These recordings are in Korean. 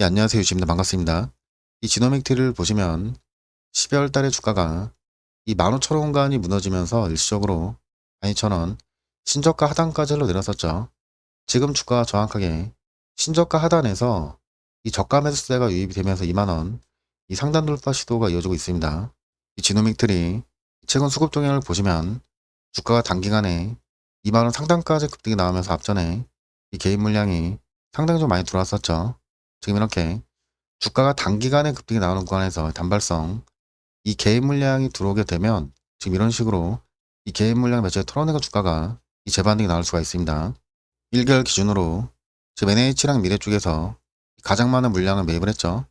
예, 안녕하세요. 유시입니다. 반갑습니다. 이 지노믹 트리를 보시면 12월 달에 주가가 이 15,000원간이 무너지면서 일시적으로 12,000원 신저가 하단까지 흘러 내렸었죠. 지금 주가가 정확하게 신저가 하단에서 이 저가 매수세가 유입이 되면서 2만원 이 상단 돌파 시도가 이어지고 있습니다. 이 지노믹 트리 최근 수급 동향을 보시면 주가가 단기간에 2만원 상단까지 급등이 나오면서 앞전에 이 개인 물량이 상당히 좀 많이 들어왔었죠. 지금 이렇게 주가가 단기간에 급등이 나오는 구간에서 단발성 이 개인 물량이 들어오게 되면 지금 이런 식으로 이 개인 물량 매체에 털어내고 주가가 이 재반등이 나올 수가 있습니다. 1개월 기준으로 지금 NH랑 미래 쪽에서 가장 많은 물량을 매입을 했죠.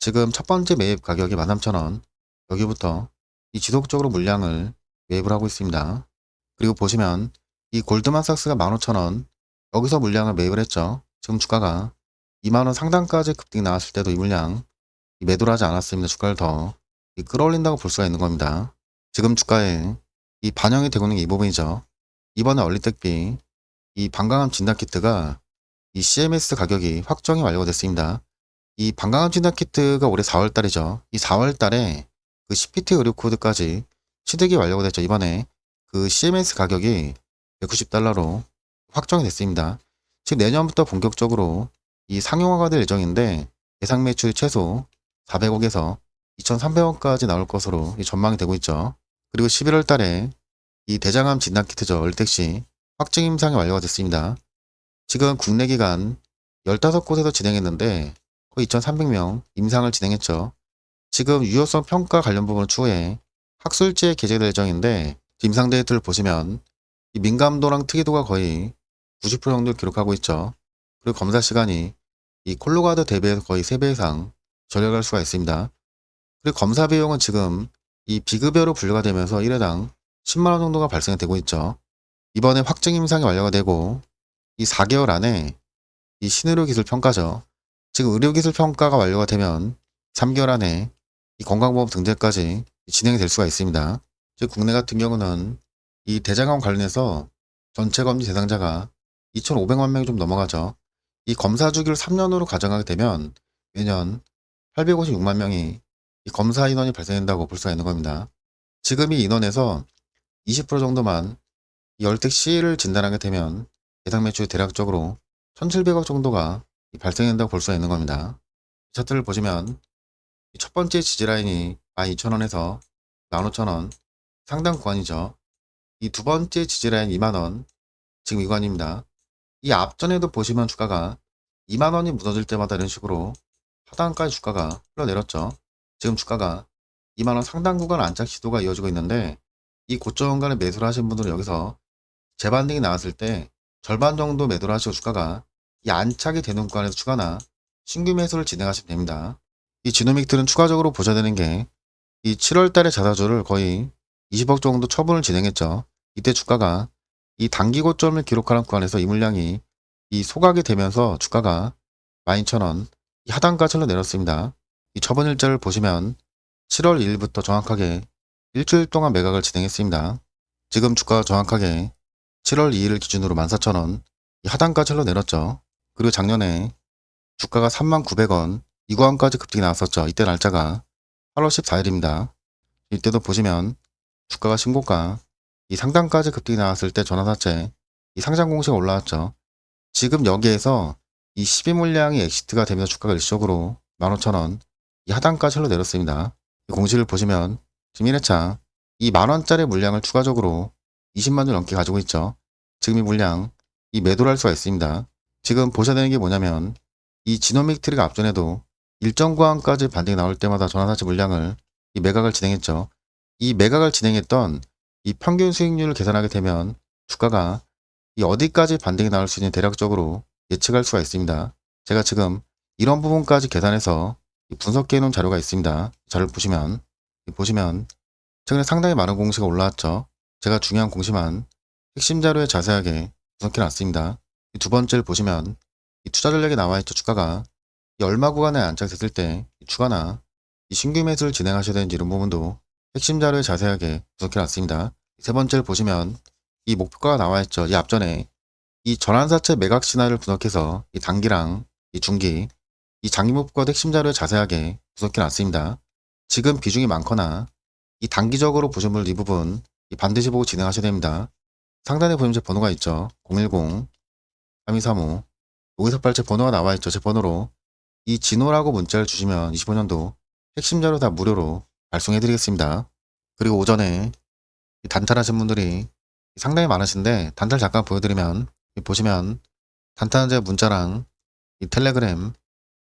지금 첫 번째 매입 가격이 13,000원 여기부터 이 지속적으로 물량을 매입을 하고 있습니다. 그리고 보시면 이 골드만삭스가 15,000원 여기서 물량을 매입을 했죠. 지금 주가가 2만원 상단까지 급등이 나왔을 때도 이 물량 이 매도를 하지 않았습니다. 주가를 더이 끌어올린다고 볼 수가 있는 겁니다. 지금 주가에 이 반영이 되고 있는 게 이 부분이죠. 이번에 얼리택비 이 방광암 진단키트가 이 CMS 가격이 확정이 완료가 됐습니다. 이 방광암 진단키트가 올해 4월 달이죠. 이 4월 달에 그 CPT 의료 코드까지 취득이 완료가 됐죠. 이번에 그 CMS 가격이 190달러로 확정이 됐습니다. 지금 내년부터 본격적으로 이 상용화가 될 예정인데 예상 매출이 최소 400억에서 2,300억까지 나올 것으로 이 전망이 되고 있죠. 그리고 11월 달에 이 대장암 진단키트죠. 얼택시 확증 임상이 완료가 됐습니다. 지금 국내 기관 15곳에서 진행했는데 거의 2,300명 임상을 진행했죠. 지금 유효성 평가 관련 부분을 추후에 학술지에 게재될 예정인데 임상 데이터를 보시면 이 민감도랑 특이도가 거의 90% 정도를 기록하고 있죠. 그리고 검사 시간이 이 콜로가드 대비해서 거의 3배 이상 절약할 수가 있습니다. 그리고 검사 비용은 지금 이 비급여로 분류가 되면서 1회당 10만원 정도가 발생이 되고 있죠. 이번에 확증 임상이 완료가 되고 이 4개월 안에 이 신의료 기술 평가죠. 지금 의료 기술 평가가 완료가 되면 3개월 안에 이 건강보험 등재까지 진행이 될 수가 있습니다. 즉 국내 같은 경우는 이 대장암 관련해서 전체 검진 대상자가 2,500만 명이 좀 넘어가죠. 이 검사 주기를 3년으로 가정하게 되면 매년 856만 명이 이 검사 인원이 발생된다고 볼 수가 있는 겁니다. 지금 이 인원에서 20% 정도만 이 열택 C를 진단하게 되면 예상 매출이 대략적으로 1,700억 정도가 이 발생된다고 볼 수가 있는 겁니다. 차트를 보시면 이첫 번째 지지라인이 12,000원에서 15,000원 상당 구간이죠. 이 두 번째 지지라인 2만원 지금 이 구간입니다. 이 앞전에도 보시면 주가가 2만원이 무너질 때마다 이런 식으로 하단까지 주가가 흘러내렸죠. 지금 주가가 2만원 상당 구간 안착 시도가 이어지고 있는데 이 고점 구간에 매수를 하신 분들은 여기서 재반등이 나왔을 때 절반 정도 매도를 하시고 주가가 이 안착이 되는 구간에서 추가나 신규 매수를 진행하시면 됩니다. 이 지노믹들은 추가적으로 보셔야 되는 게 이 7월 달에 자사주를 거의 20억 정도 처분을 진행했죠. 이때 주가가 이 단기 고점을 기록하는 구간에서 이 물량이 이 소각이 되면서 주가가 12,000원 이 하단까지 흘러내렸습니다. 이 처분 일자를 보시면 7월 1일부터 정확하게 일주일 동안 매각을 진행했습니다. 지금 주가가 정확하게 7월 2일을 기준으로 14,000원 이 하단까지 흘러내렸죠. 그리고 작년에 주가가 39,900원 이 구간까지 급등이 나왔었죠. 이때 날짜가 8월 14일입니다. 이때도 보시면 주가가 신고가 이 상단까지 급등이 나왔을 때 전환사채 이 상장 공시가 올라왔죠. 지금 여기에서 이 12물량이 엑시트가 되면서 주가가 일시적으로 15,000원 이 하단까지 흘러 내렸습니다. 이 공시를 보시면 지금 1회차 이 만원짜리 물량을 추가적으로 20만 주 넘게 가지고 있죠. 지금 이 물량 이 매도를 할 수가 있습니다. 지금 보셔야 되는 게 뭐냐면 이 지노믹 트리가 앞전에도 일정 구간까지 반등이 나올 때마다 전환사채 물량을 이 매각을 진행했죠. 이 매각을 진행했던 이 평균 수익률을 계산하게 되면 주가가 이 어디까지 반등이 나올 수 있는 대략적으로 예측할 수가 있습니다. 제가 지금 이런 부분까지 계산해서 분석해 놓은 자료가 있습니다. 자료를 보시면 보시면 최근에 상당히 많은 공시가 올라왔죠. 제가 중요한 공시만 핵심 자료에 자세하게 분석해 놨습니다. 두 번째를 보시면 이 투자 전략에 나와 있죠. 주가가 이 얼마 구간에 안착됐을 때 추가나 이 신규 매수를 진행하셔야 되는지 이런 부분도 핵심 자료에 자세하게 분석해 놨습니다. 세 번째를 보시면 이 목표가가 나와 있죠. 이 앞전에 이 전환사채 매각 시나리오를 분석해서 이 단기랑 이 중기 이 장기 목표와 핵심 자료를 자세하게 분석해 놨습니다. 지금 비중이 많거나 이 단기적으로 보신 분들 이 부분 이 반드시 보고 진행하셔야 됩니다. 상단에 보면 제 번호가 있죠. 010 3235 5248제 번호가 나와 있죠. 제 번호로 이 진호라고 문자를 주시면 25년도 핵심 자료 다 무료로 발송해 드리겠습니다. 그리고 오전에 이 단타하신 분들이 상당히 많으신데 단타를 잠깐 보여드리면 이 보시면 단타는 제 문자랑 이 텔레그램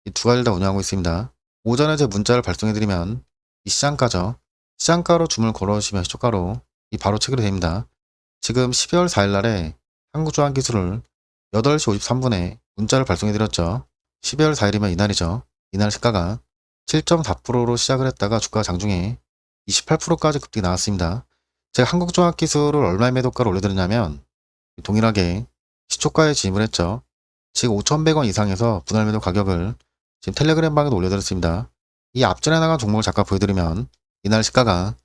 이 두 가지를 다 운영하고 있습니다. 오전에 제 문자를 발송해드리면 이 시장가죠. 시장가로 주문을 걸어오시면 시초가로 이 바로 체결이 됩니다. 지금 12월 4일 날에 한국조합기술을 8시 53분에 문자를 발송해드렸죠. 12월 4일이면 이날이죠. 이날 시가가 7.4%로 시작을 했다가 주가 장중에 28%까지 급등이 나왔습니다. 제가 한국종합기술을 얼마의 매도가를 올려드렸냐면 동일하게 시초가에 진입을 했죠. 지금 5,100원 이상에서 분할 매도 가격을 지금 텔레그램 방에도 올려드렸습니다. 이 앞전에 나간 종목을 잠깐 보여드리면 이날 시가가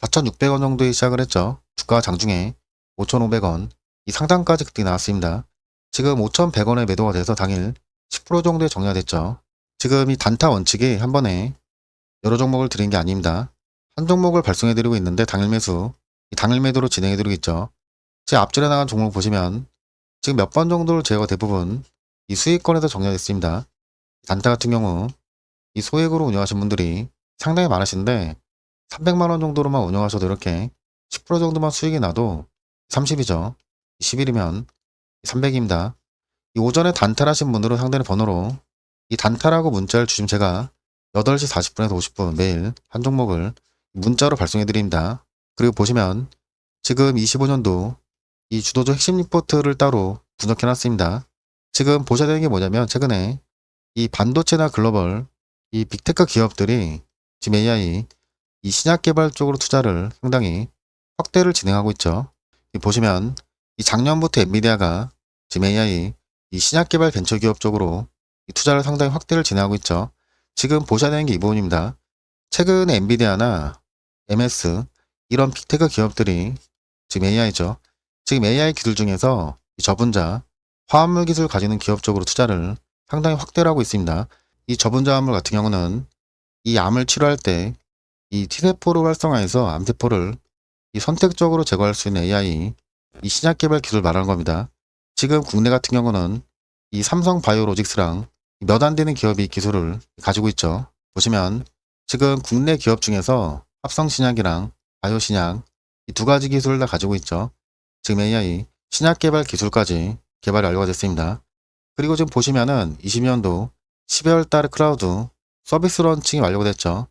4,600원 정도에 시작을 했죠. 주가 장중에 5,500원 이 상단까지 급등이 나왔습니다. 지금 5,100원에 매도가 돼서 당일 10% 정도의 정리가 됐죠. 지금 이 단타 원칙이 한 번에 여러 종목을 드린 게 아닙니다. 한 종목을 발송해드리고 있는데 당일 매수, 이 당일 매도로 진행해드리고 있죠. 제 앞전에 나간 종목 보시면 지금 몇 번 정도를 제가 대부분 이 수익권에서 정리가 됐습니다. 단타 같은 경우 이 소액으로 운영하신 분들이 상당히 많으신데 300만원 정도로만 운영하셔도 이렇게 10% 정도만 수익이 나도 30이죠. 10일이면 300입니다. 이 오전에 단타를 하신 분들은 상대의 번호로 이 단타라고 문자를 주시면 제가 8시 40분에서 50분 매일 한 종목을 문자로 발송해 드립니다. 그리고 보시면 지금 25년도 이 주도주 핵심 리포트를 따로 분석해 놨습니다. 지금 보셔야 되는 게 뭐냐면 최근에 이 반도체나 글로벌 이 빅테크 기업들이 지금 AI 이 신약 개발 쪽으로 투자를 상당히 확대를 진행하고 있죠. 이 보시면 이 작년부터 엔비디아가 지금 AI 이 신약 개발 벤처 기업 쪽으로 이 투자를 상당히 확대를 진행하고 있죠. 지금 보셔야 되는 게 이 부분입니다. 최근에 엔비디아나 MS 이런 빅테크 기업들이 지금 AI죠. 지금 AI 기술 중에서 이 저분자 화합물 기술 가지는 기업 쪽으로 투자를 상당히 확대를 하고 있습니다. 이 저분자 화물 같은 경우는 이 암을 치료할 때 이 T세포를 활성화해서 암세포를 이 선택적으로 제거할 수 있는 AI 이 신약 개발 기술 말하는 겁니다. 지금 국내 같은 경우는 이 삼성 바이오로직스랑 몇 안 되는 기업이 기술을 가지고 있죠. 보시면 지금 국내 기업 중에서 합성 신약이랑 바이오 신약 이 두 가지 기술을 다 가지고 있죠. 지금 AI 신약 개발 기술까지 개발이 완료가 됐습니다. 그리고 지금 보시면은 20년도 12월 달에 클라우드 서비스 런칭이 완료가 됐죠.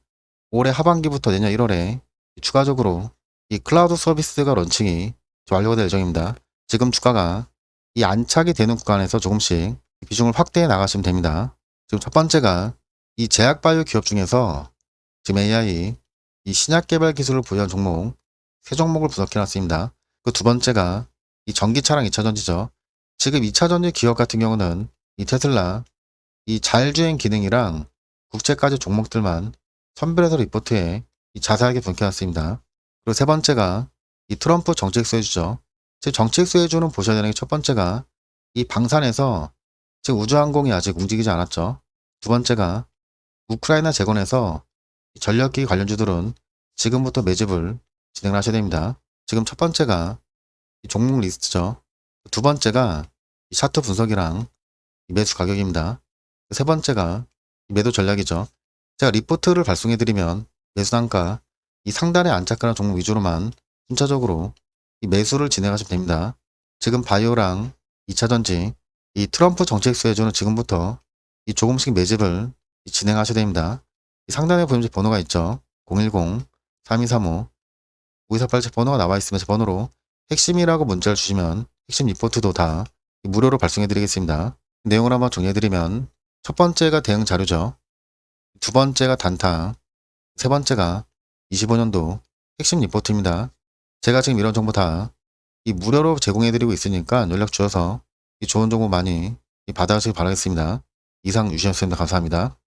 올해 하반기부터 내년 1월에 추가적으로 이 클라우드 서비스가 런칭이 완료가 될 예정입니다. 지금 주가가 이 안착이 되는 구간에서 조금씩 비중을 확대해 나가시면 됩니다. 지금 첫 번째가 이 제약바이오 기업 중에서 지금 AI 이 신약 개발 기술을 보유한 종목 세 종목을 분석해 놨습니다. 그 두 번째가 이 전기차랑 2차전지죠. 지금 2차전지 기업 같은 경우는 이 테슬라 이 자율주행 기능이랑 국제까지 종목들만 선별해서 리포트에 이 자세하게 분석해 놨습니다. 그리고 세 번째가 이 트럼프 정책 수혜주죠. 지금 정책 수혜주는 보셔야 되는 게 첫 번째가 이 방산에서 지금 우주항공이 아직 움직이지 않았죠. 두 번째가 우크라이나 재건에서 전력기 관련주들은 지금부터 매집을 진행을 하셔야 됩니다. 지금 첫 번째가 이 종목 리스트죠. 두 번째가 이 차트 분석이랑 이 매수 가격입니다. 세 번째가 이 매도 전략이죠. 제가 리포트를 발송해드리면 매수 단가, 이 상단에 안착하는 종목 위주로만 순차적으로 이 매수를 진행하시면 됩니다. 지금 바이오랑 2차전지, 이 트럼프 정책 수혜주는 지금부터 이 조금씩 매집을 진행하셔야 됩니다. 이 상단에 보면 번호가 있죠. 010-3235 5248 번호가 나와 있으면 제 번호로 핵심이라고 문자를 주시면 핵심 리포트도 다 무료로 발송해 드리겠습니다. 내용을 한번 정리해 드리면 첫 번째가 대응 자료죠. 두 번째가 단타, 세 번째가 25년도 핵심 리포트입니다. 제가 지금 이런 정보 다 이 무료로 제공해 드리고 있으니까 연락 주셔서 이 좋은 정보 많이 받아가시기 바라겠습니다. 이상 유시였습니다. 감사합니다.